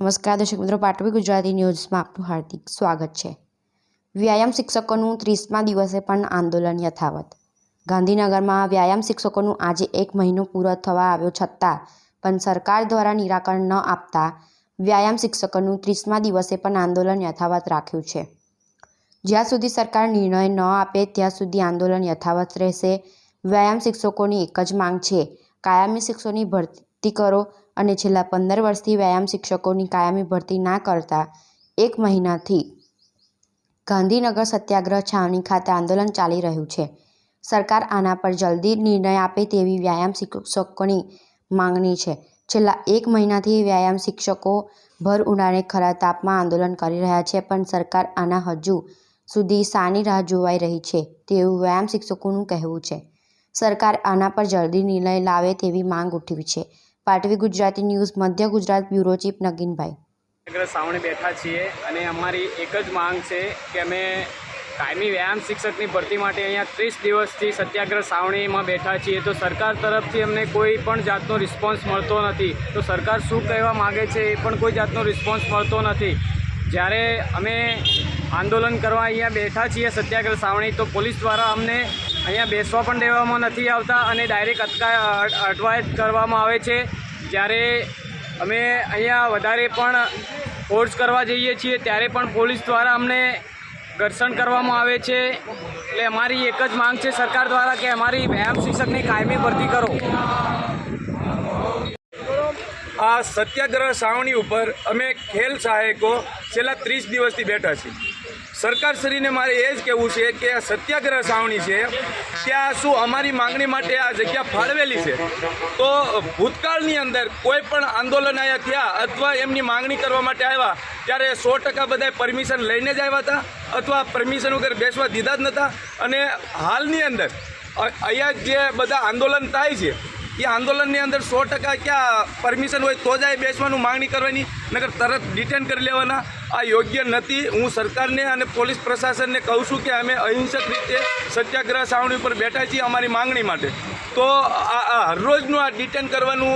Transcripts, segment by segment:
નમસ્કાર, દર્શક મિત્રો પાટવી ગુજરાતી ન્યૂઝમાં આપનું હાર્દિક સ્વાગત છે. વ્યાયામ શિક્ષકોનું ત્રીસમા દિવસે પણ આંદોલન યથાવત. ગાંધીનગરમાં વ્યાયામ શિક્ષકોનું આજે એક મહિનો પૂરો થવા આવ્યો છતાં પણ સરકાર દ્વારા નિરાકરણ ન આપતા વ્યાયામ શિક્ષકોનું ત્રીસમા દિવસે પણ આંદોલન યથાવત રાખ્યું છે. જ્યાં સુધી સરકાર નિર્ણય ન આપે, ત્યાં સુધી આંદોલન યથાવત રહેશે. વ્યાયામ શિક્ષકોની એક જ માંગ છે, કાયમી શિક્ષકોની ભરતી કરો અને છેલ્લા પંદર વર્ષથી વ્યાયામ શિક્ષકોની કાયમી ભરતી ના કરતા એક મહિનાથી ગાંધીનગર સત્યાગ્રહ છાવણી ખાતે આંદોલન ચાલી રહ્યું છે. સરકાર આના પર જલ્દી નિર્ણય આપે તેવી વ્યાયામ શિક્ષકોની માંગણી છે. છેલ્લા એક મહિનાથી વ્યાયામ શિક્ષકો ભર ઉનાળે ખરા તાપમાં આંદોલન કરી રહ્યા છે, પણ સરકાર આના હજુ સુધી સાની રાહ જોવાઈ રહી છે તેવું વ્યાયામ શિક્ષકોનું કહેવું છે. સરકાર આના પર જલ્દી નિર્ણય લાવે તેવી માંગ ઉઠી છે. પાટવી ગુજરાતી ન્યૂઝ, મધ્ય ગુજરાત બ્યુરો ચીફ નગીનભાઈ. સાવણી બેઠા છીએ અને અમારી એક જ માંગ છે કે અમે કાયમી વ્યાયામ શિક્ષકની ભરતી માટે અહીંયા ત્રીસ દિવસથી સત્યાગ્રહ સાવણીમાં બેઠા છીએ. તો સરકાર તરફથી અમને કોઈ પણ જાતનો રિસ્પોન્સ મળતો નથી. તો સરકાર શું કહેવા માગે છે એ પણ કોઈ જાતનો રિસ્પોન્સ મળતો નથી. જ્યારે અમે આંદોલન કરવા અહીંયા બેઠા છીએ સત્યાગ્રહ સાવણી તો પોલીસ દ્વારા અમને અહીંયા બેસવા પણ દેવામાં નથી આવતા અને ડાયરેક્ટ અટકા અટવાયત કરવામાં આવે છે. જ્યારે અમે અહીંયા વધારે પણ ફોર્સ કરવા જઈએ છીએ, ત્યારે પણ પોલીસ દ્વારા અમને ઘર્ષણ કરવામાં આવે છે. એટલે અમારી એક જ માંગ છે સરકાર દ્વારા કે અમારી વ્યાયામ શિક્ષકની કાયમી ભરતી કરો. આ સત્યાગ્રહ સાવણી ઉપર અમે ખેલ સહાયકો છેલ્લા ત્રીસ દિવસથી બેઠા છીએ. સરકારશ્રીને મારે એ જ કહેવું છે કે આ સત્યાગ્રહ સાવણી છે, ત્યાં શું અમારી માંગણી માટે આ જગ્યા ફાળવેલી છે? તો ભૂતકાળની અંદર કોઈ પણ આંદોલન આવ્યા થયા અથવા એમની માંગણી કરવા માટે આવ્યા, ત્યારે સો ટકા બધા પરમિશન લઈને જ આવ્યા હતા અથવા પરમિશન વગર બેસવા દીધા જ નહોતા અને હાલની અંદર અહીંયા જે બધા આંદોલન થાય છે, એ આંદોલનની અંદર સો ટકા ક્યાં પરમિશન હોય તો જ બેસવાનું માંગણી કરવાની નગર તરત ડિટેન કરી લેવાના. આ યોગ્ય નથી. હું સરકારને અને પોલીસ પ્રશાસનને કહું છું કે અમે અહિંસક રીતે સત્યાગ્રહ સાવણી ઉપર બેઠા છીએ અમારી માંગણી માટે. તો આ હરરોજનું આ ડિટેન કરવાનું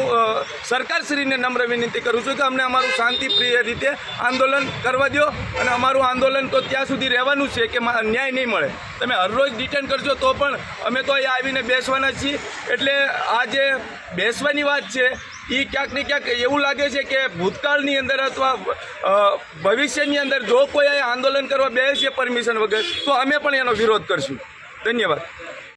સરકારશ્રીને નમ્ર વિનંતી કરું છું કે અમને અમારું શાંતિપ્રિય રીતે આંદોલન કરવા દો અને અમારું આંદોલન તો ત્યાં સુધી રહેવાનું છે કે ન્યાય નહીં મળે. તમે હરરોજ ડિટેન કરજો તો પણ અમે તો અહીંયા આવીને બેસવાના છીએ. એટલે આ જે બેસવાની વાત છે એ ક્યાંક ને ક્યાંક એવું લાગે છે કે ભૂતકાળની અંદર અથવા ભવિષ્યની અંદર જો કોઈ આંદોલન કરવા બેસે પરમિશન વગર, તો અમે પણ એનો વિરોધ કરશું. ધન્યવાદ.